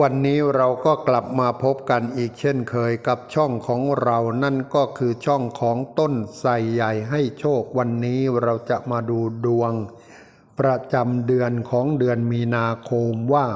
วันนี้เราก็กลับมาพบกันอีกเช่นเคยกับช่องของเรานั่นก็คือช่องของต้นไทรใหญ่ให้โชควันนี้เราจะมาดูดวง ประจำเดือนของเดือนมีนาคมว่า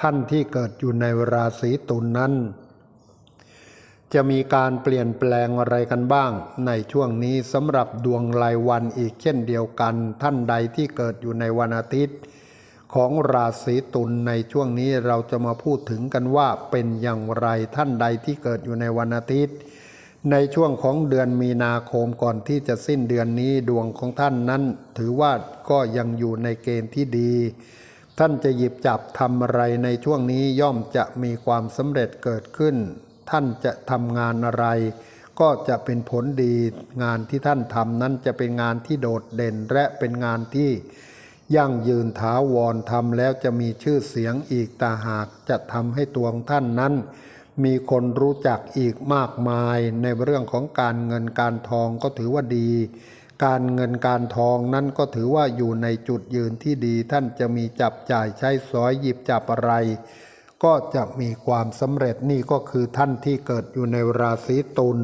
ท่านที่เกิดอยู่ในราศีตุลนนั้น จะมีการเปลี่ยนแปลงอะไรกันบ้าง ในช่วงนี้สำหรับดวงรายวันอีกเช่นเดียวกัน ท่านใดที่เกิดอยู่ในวันอาทิตย์ ของราศีตุลในช่วงนี้เราจะมาพูดถึงกันว่าเป็นอย่างไรท่านใดที่เกิดอยู่ในวันอาทิตย์ ในช่วงของเดือนมีนาคมก่อนที่จะสิ้นเดือนนี้ดวงของท่านนั้น ถือว่าก็ยังอยู่ในเกณฑ์ที่ดี ท่านจะหยิบจับทำอะไรในช่วงนี้ย่อมจะมีความสำเร็จเกิดขึ้น ท่านจะทำงานอะไร ก็จะเป็นผลดีงานที่ท่านทำนั้นจะเป็นงานที่โดดเด่นและเป็นงานที่ ยั่งยืนถาวรทำแล้วจะมีชื่อเสียงอีกตาหากจะทำให้ตัวของท่านนั้น มีคนรู้จักอีกมากมายในเรื่องของการเงินการทองก็ถือว่าดี การเงินการทองนั้นก็ถือว่าอยู่ในจุดยืนที่ดีท่านจะมีจับจ่ายใช้สอยหยิบจับอะไร ก็จะมีความสำเร็จนี่ก็คือท่านที่เกิดอยู่ในราศีตุล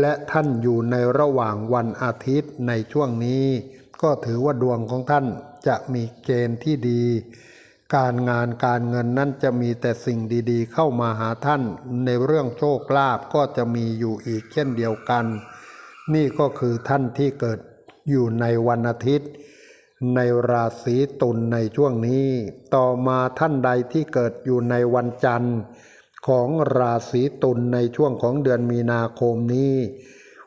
และท่านอยู่ในระหว่างวันอาทิตย์ในช่วงนี้ ก็ถือว่าดวงของท่านจะมีเกณฑ์ที่ดี การงานการเงินนั้นจะมีแต่สิ่งดีๆ เข้ามาหาท่าน ในเรื่องโชคลาภก็จะมีอยู่อีกเช่นเดียวกัน นี่ก็คือท่านที่เกิดอยู่ในวันอาทิตย์ ในราศีตุลในช่วงนี้ ต่อมาท่านใดที่เกิดอยู่ในวันจันทร์ ของราศีตุลในช่วงของเดือนมีนาคมนี้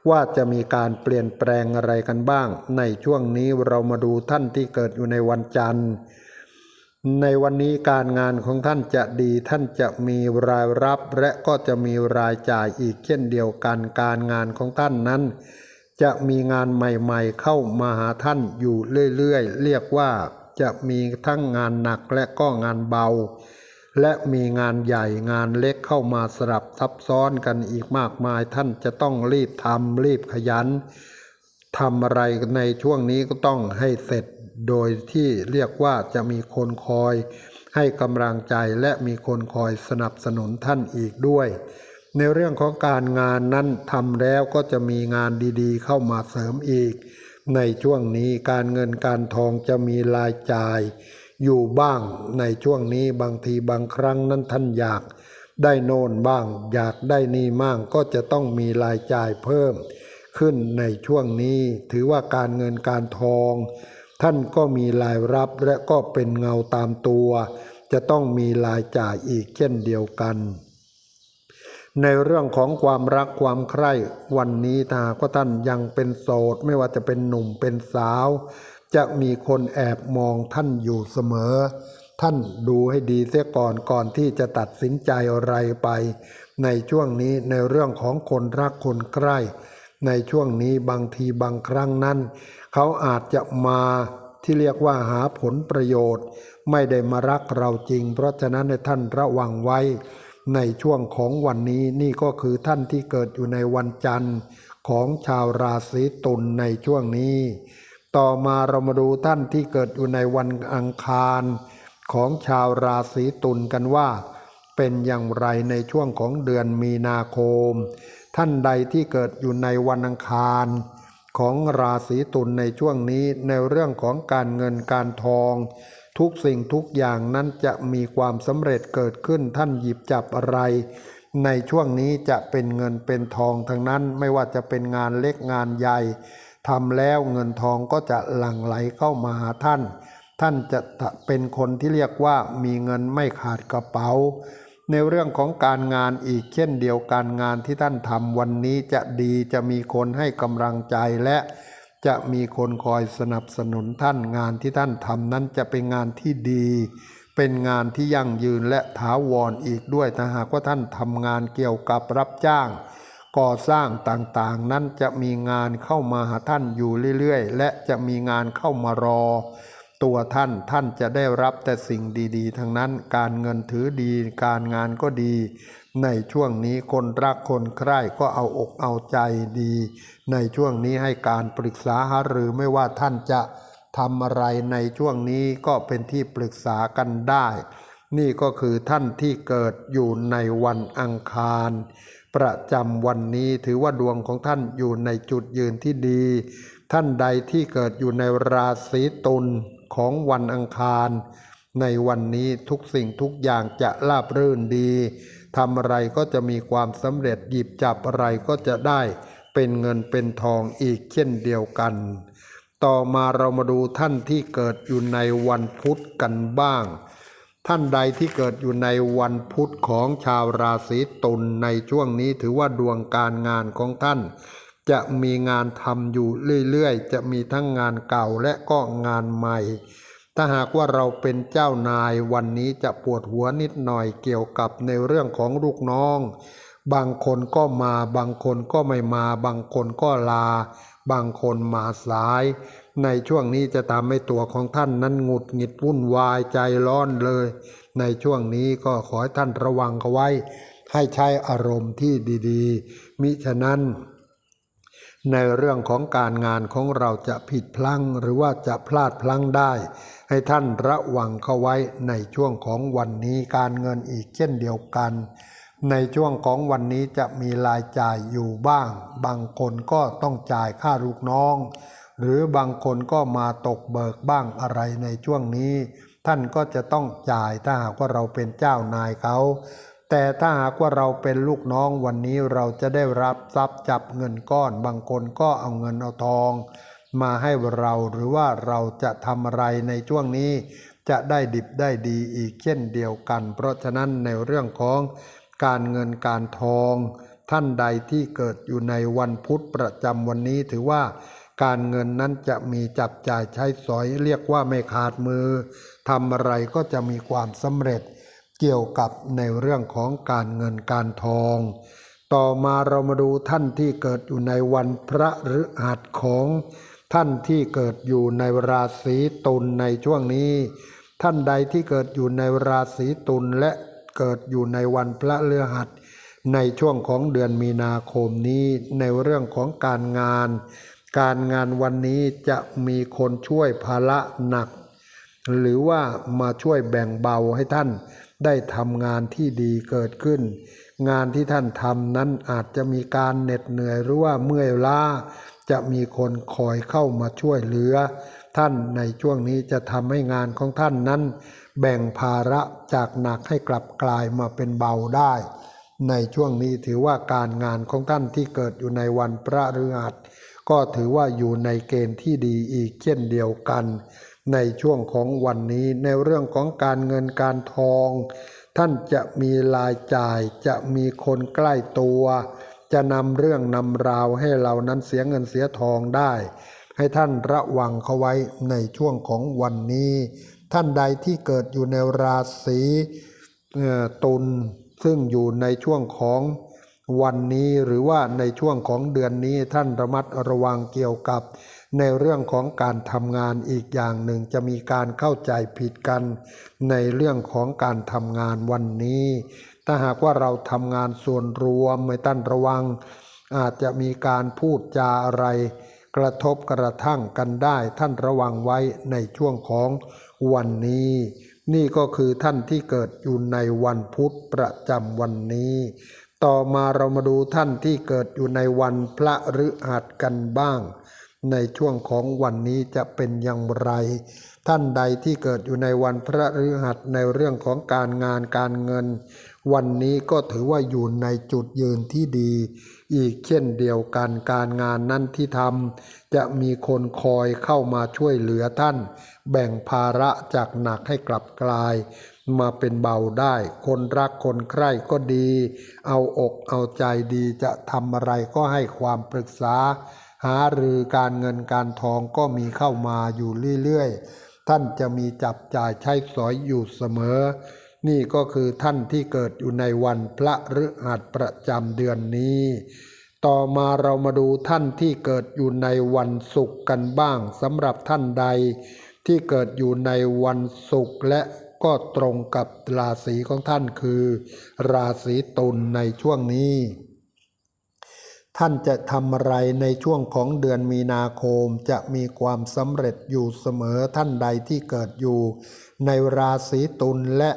ว่าจะมีการเปลี่ยนแปลงอะไรกันบ้าง ในช่วงนี้เรามาดูท่านที่เกิดอยู่ในวันจันทร์ ในวันนี้การงานของท่านจะดีท่านจะมีรายรับและก็จะมีรายจ่ายอีกเช่นเดียวกันการงานของท่านนั้น จะมีงานใหม่ๆ เข้ามาหาท่านอยู่เรื่อยๆ เรียกว่าจะมีทั้งงานหนักและก็งานเบา และมีงานใหญ่งานเล็กเข้ามาสลับซับซ้อนกันอีกมากมาย ท่านจะต้องรีบทำรีบขยันทำอะไรในช่วงนี้ก็ต้องให้เสร็จโดยที่เรียกว่าจะมีคนคอย ให้กำลังใจและมีคนคอยสนับสนุนท่านอีกด้วย ในเรื่องของการงานนั้นทำแล้วก็จะมีงานดีๆ เข้ามาเสริมอีก ในช่วงนี้การเงินการทองจะมีรายจ่าย อยู่บ้างในช่วงนี้บางทีบางครั้งนั้นท่านอยาก ได้โน่นบ้าง อยากได้นี่มั่งก็จะต้องมีรายจ่ายเพิ่ม ขึ้นในช่วงนี้ ถือว่าการเงินการทอง ท่านก็มีรายรับและก็เป็นเงาตามตัว จะต้องมีรายจ่ายอีกเช่นเดียวกัน ในเรื่องของความรักความใคร่วันนี้ถ้ากว่าท่านยังเป็นโสด ไม่ว่าจะเป็นหนุ่มเป็นสาว จะมีคนแอบมองท่านอยู่เสมอ ท่านดูให้ดีเสียก่อนก่อนที่จะตัดสินใจอะไรไป ในช่วงนี้ในเรื่องของคนรักคนใกล้ ในช่วงนี้บางทีบางครั้งนั้น เขาอาจจะมาที่เรียกว่าหาผลประโยชน์ ไม่ได้มารักเราจริง เพราะฉะนั้นท่านระวังไว้ ในช่วงของวันนี้นี่ก็คือท่านที่เกิดอยู่ในวันจันทร์ของชาวราศีตุลในช่วงนี้ ต่อมาเรามาดูท่านที่เกิดอยู่ในวันอังคารของชาวราศีตุลกันว่า เป็นอย่างไรในช่วงของเดือนมีนาคม ท่านใดที่เกิดอยู่ในวันอังคาร ของราศีตุลในช่วงนี้ในเรื่องของการเงินการทอง ทุกสิ่งทุกอย่างนั้นจะมีความสำเร็จเกิดขึ้นท่านหยิบจับอะไร ในช่วงนี้จะเป็นเงินเป็นทองทั้งนั้นไม่ว่าจะเป็นงานเล็กงานใหญ่ ทำแล้วเงินทองก็จะหลั่งไหลเข้ามาหาท่าน ท่านจะเป็นคนที่เรียกว่ามีเงินไม่ขาดกระเป๋า ในเรื่องของการงานอีกเช่นเดียวกันงานที่ท่านทำวันนี้จะดีจะมีคนให้กำลังใจและจะมีคนคอยสนับสนุนท่านงานที่ท่านทำนั้นจะเป็นงานที่ดี เป็นงานที่ยั่งยืนและถาวรอีกด้วยถ้าหากว่าท่านทำงานเกี่ยวกับรับจ้าง ก่อสร้างต่างๆ นั้นจะมีงานเข้ามาหาท่านอยู่เรื่อยๆ และจะมีงานเข้ามารอ ตัวท่านท่านจะได้รับแต่สิ่งดีๆ ทั้งนั้นการเงินถือดีการงานก็ดี ในช่วงนี้คนรักคนใคร่ก็เอาอกเอาใจดี ในช่วงนี้ให้การปรึกษาหารือไม่ว่าท่านจะทำอะไรในช่วงนี้ก็เป็นที่ปรึกษากันได้ นี่ก็คือท่านที่เกิดอยู่ในวันอังคาร ประจำวันนี้ถือว่าดวงของท่านอยู่ในจุดยืนที่ดี ท่านใดที่เกิดอยู่ในราศีตุลของวันอังคาร ในวันนี้ทุกสิ่งทุกอย่างจะราบรื่นดีทำอะไรก็จะมีความสำเร็จหยิบจับอะไรก็จะได้เป็นเงินเป็นทองอีกเช่นเดียวกัน ต่อมาเรามาดูท่านที่เกิดอยู่ในวันพุธกันบ้าง ท่านใดที่เกิดอยู่ในวันพุธของชาวราศีตุลในช่วงนี้ถือว่าดวงการงานของท่าน จะมีงานทำอยู่เรื่อยๆ จะมีทั้งงานเก่าและก็งานใหม่ ถ้าหากว่าเราเป็นเจ้านายวันนี้จะปวดหัวนิดหน่อยเกี่ยวกับในเรื่องของลูกน้อง บางคนก็มาบางคนก็ไม่มา บางคนก็ลา บางคนมาสาย ในช่วงนี้จะทำให้ตัวของท่านนั้นหงุดหงิดวุ่นวายใจร้อนเลย ในช่วงนี้ก็ขอให้ท่านระวังเขาไว้ ให้ใช้อารมณ์ที่ดีๆ มิฉะนั้น ในเรื่องของการงานของเราจะผิดพลั้งหรือว่าจะพลาดพลั้งได้ ให้ท่านระวังเข้าไว้ในช่วงของวันนี้การเงินอีกเช่นเดียวกันในช่วงของวันนี้จะมีรายจ่ายอยู่บ้าง บางคนก็ต้องจ่ายค่าลูกน้อง หรือบางคนก็มาตกเบิกบ้างอะไรในช่วงนี้ ท่านก็จะต้องจ่ายถ้าหากว่าเราเป็นเจ้านายเขาแต่ถ้าหากว่าเราเป็นลูกน้องวันนี้เราจะได้รับทรัพย์จับเงินก้อน บางคนก็เอาเงินเอาทอง มาให้เราหรือว่าเราจะทำอะไรในช่วงนี้ จะได้ดิบได้ดีอีกเช่นเดียวกัน เพราะฉะนั้นในเรื่องของการเงินการทอง ท่านใดที่เกิดอยู่ในวันพุธประจำวันนี้ถือว่า การเงินนั้นจะมีจับจ่ายใช้สอยเรียกว่าไม่ขาดมือทำอะไรก็จะมีความสำเร็จ เกี่ยวกับในเรื่องของการเงินการทอง ต่อมาเรามาดูท่านที่เกิดอยู่ในวันพระฤหัสของท่านที่เกิดอยู่ในราศีตุลในช่วงนี้ ท่านใดที่เกิดอยู่ในราศีตุลและเกิดอยู่ในวันพระฤหัสในช่วงของเดือนมีนาคมนี้ในเรื่องของการงาน การงานวันนี้จะมีคนช่วยภาระหนัก หรือว่ามาช่วยแบ่งเบาให้ท่านได้ทำงานที่ดีเกิดขึ้น งานที่ท่านทำนั้นอาจจะมีการเหน็ดเหนื่อยหรือว่าเมื่อยล้า จะมีคนคอยเข้ามาช่วยเหลือ ท่านในช่วงนี้จะทำให้งานของท่านนั้น แบ่งภาระจากหนักให้กลับกลายมาเป็นเบาได้ ในช่วงนี้ถือว่าการงานของท่านที่เกิดอยู่ในวันพระฤหัส ก็ถือว่าอยู่ในเกณฑ์ที่ดีอีกเช่นเดียวกัน ในช่วงของวันนี้ในเรื่องของการเงินการทอง ท่านจะมีรายจ่ายจะมีคนใกล้ตัว จะนำเรื่องนำราวให้เรานั้นเสียเงินเสียทองได้ ให้ท่านระวังเขาไว้ในช่วงของวันนี้ ท่านใดที่เกิดอยู่ในราศีตุลซึ่งอยู่ในช่วงของ วันนี้หรือว่าในช่วงของเดือนนี้ท่านระมัดระวังเกี่ยวกับ ในเรื่องของการทำงานอีกอย่างหนึ่งจะมีการเข้าใจผิดกัน ในเรื่องของการทำงานวันนี้ ถ้าหากว่าเราทำงานส่วนรวมไม่ตั้นระวัง อาจจะมีการพูดจาอะไร กระทบกระทั่งกันได้ ท่านระวังไว้ในช่วงของวันนี้ นี่ก็คือท่านที่เกิดอยู่ในวันพุธประจำวันนี้ ต่อมาเรามาดูท่านที่เกิดอยู่ในวันพระฤหัสกันบ้าง ในช่วงของวันนี้จะเป็นอย่างไร ท่านใดที่เกิดอยู่ในวันพระฤหัสในเรื่องของการงานการเงิน วันนี้ก็ถือว่าอยู่ในจุดยืนที่ดี อีกเช่นเดียวกันการงานนั้นที่ทำจะมีคนคอยเข้ามาช่วยเหลือท่าน แบ่งภาระจากหนักให้กลับกลาย มาเป็นเบาได้ คนรักคนใคร่ก็ดี เอาอกเอาใจดีจะทำอะไรก็ให้ความปรึกษา หารือการเงินการทองก็มีเข้ามาอยู่เรื่อยๆ ท่านจะมีจับจ่ายใช้สอยอยู่เสมอ นี่ก็คือท่านที่เกิดอยู่ในวันพระฤหัสประจำเดือนนี้ ต่อมาเรามาดูท่านที่เกิดอยู่ในวันศุกร์กันบ้างสำหรับท่านใดที่เกิดอยู่ในวันศุกร์และ ก็ตรงกับราศีของท่านคือ ราศีตุลในช่วงนี้ ท่านจะทำอะไรในช่วงของเดือนมีนาคมจะมีความสำเร็จอยู่เสมอท่านใดที่เกิดอยู่ ในราศีตุลและ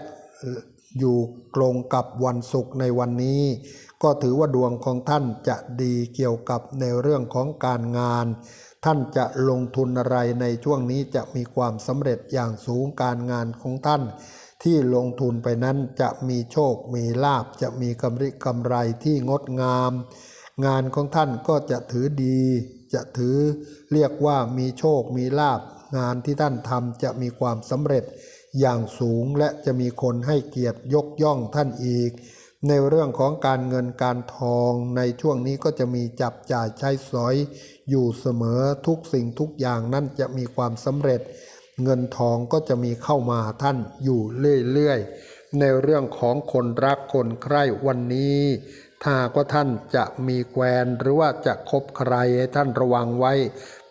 อยู่ตรงกับวันศุกร์ในวันนี้ ก็ถือว่าดวงของท่านจะดีเกี่ยวกับในเรื่องของการงาน ท่านจะลงทุนอะไรในช่วงนี้จะมีความสำเร็จอย่างสูงการงานของท่าน ที่ลงทุนไปนั้นจะมีโชค มีลาบจะมีกำไรกำไรที่งดงาม งานของท่านก็จะถือดี จะถือเรียกว่ามีโชค มีลาบ งานที่ท่านทำจะมีความสำเร็จอย่างสูงและจะมีคนให้เกียรติยกย่องท่านอีก ในเรื่องของการเงินการทองในช่วงนี้ก็จะมีจับจ่ายใช้สอย อยู่เสมอทุกสิ่งทุกอย่างนั่นจะมีความสำเร็จ เงินทองก็จะมีเข้ามาท่านอยู่เรื่อยๆ ในเรื่องของคนรักคนใคร่วันนี้ ถ้ากว่าท่านจะมีแควนหรือว่าจะคบใครท่านระวังไว้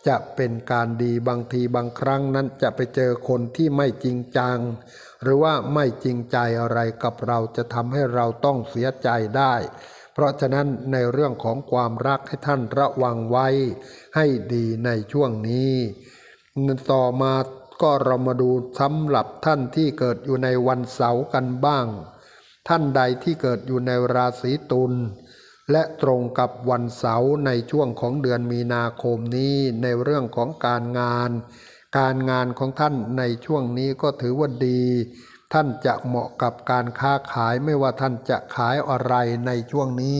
จะเป็นการดีบางทีบางครั้งนั้นจะไปเจอคนที่ไม่จริงจัง หรือว่าไม่จริงใจอะไรกับเราจะทำให้เราต้องเสียใจได้ เพราะฉะนั้นในเรื่องของความรักให้ท่านระวังไว้ ให้ดีในช่วงนี้ต่อมาก็เรามาดูสำหรับท่านที่เกิดอยู่ในวันเสาร์กันบ้าง ท่านใดที่เกิดอยู่ในราศีตุลและตรงกับวันเสาร์ในช่วงของเดือนมีนาคมนี้ในเรื่องของการงาน การงานของท่านในช่วงนี้ก็ถือว่าดี ท่านจะเหมาะกับการค้าขายไม่ว่าท่านจะขายอะไรในช่วงนี้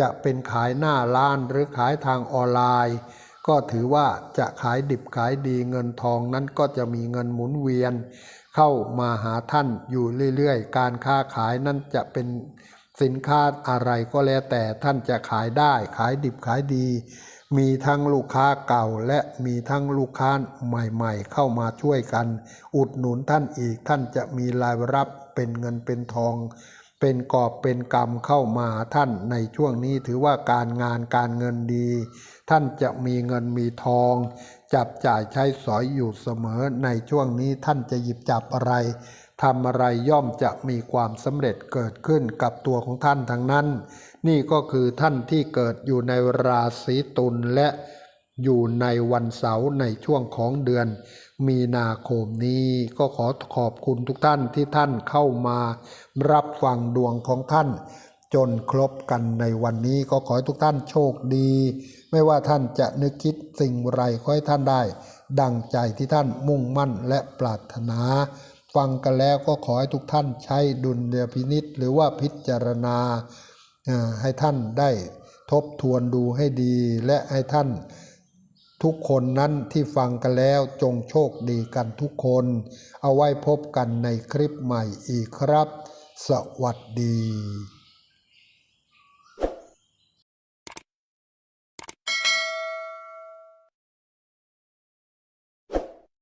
จะเป็นขายหน้าร้านหรือขายทางออนไลน์ ก็ถือว่าจะขายดิบขายดีเงินทองนั้นก็จะมีเงินหมุนเวียน เข้ามาหาท่านอยู่เรื่อยๆ การค้าขายนั้นจะเป็นสินค้าอะไรก็แล้วแต่ท่านจะขายได้ขายดิบขายดี มีทั้งลูกค้าเก่าและมีทั้งลูกค้าใหม่ๆ เข้ามาช่วยกัน อุดหนุนท่านอีกท่านจะมีรายรับเป็นเงินเป็นทอง เป็นกอบเป็นกรรมเข้ามาหาท่านในช่วงนี้ถือว่าการงานการเงินดี ท่านจะมีเงินมีทอง จับจ่ายใช้สอยอยู่เสมอในช่วงนี้ท่านจะหยิบจับอะไรทำอะไรย่อมจะมีความสำเร็จเกิดขึ้นกับตัวของท่านทั้งนั้น นี่ก็คือท่านที่เกิดอยู่ในราศีตุลและอยู่ในวันเสาร์ในช่วงของเดือน มีนาคมนี้ก็ขอขอบคุณทุกท่านที่ท่านเข้ามารับฟังดวงของท่าน จนครบกันในวันนี้ก็ขอให้ทุกท่านโชคดี ไม่ว่าท่านจะนึกคิดสิ่งไรขอให้ท่านได้ ดังใจที่ท่านมุ่งมั่นและปรารถนา ฟังกันแล้วก็ขอให้ทุกท่านใช้ดุลยพินิษหรือว่าพิจารณาอ่า ให้ท่านได้ทบทวนดูให้ดีและให้ท่านทุกคนนั้นที่ฟังกันแล้วจงโชคดีกันทุกคน เอาไว้พบกันในคลิปใหม่อีกครับ สวัสดี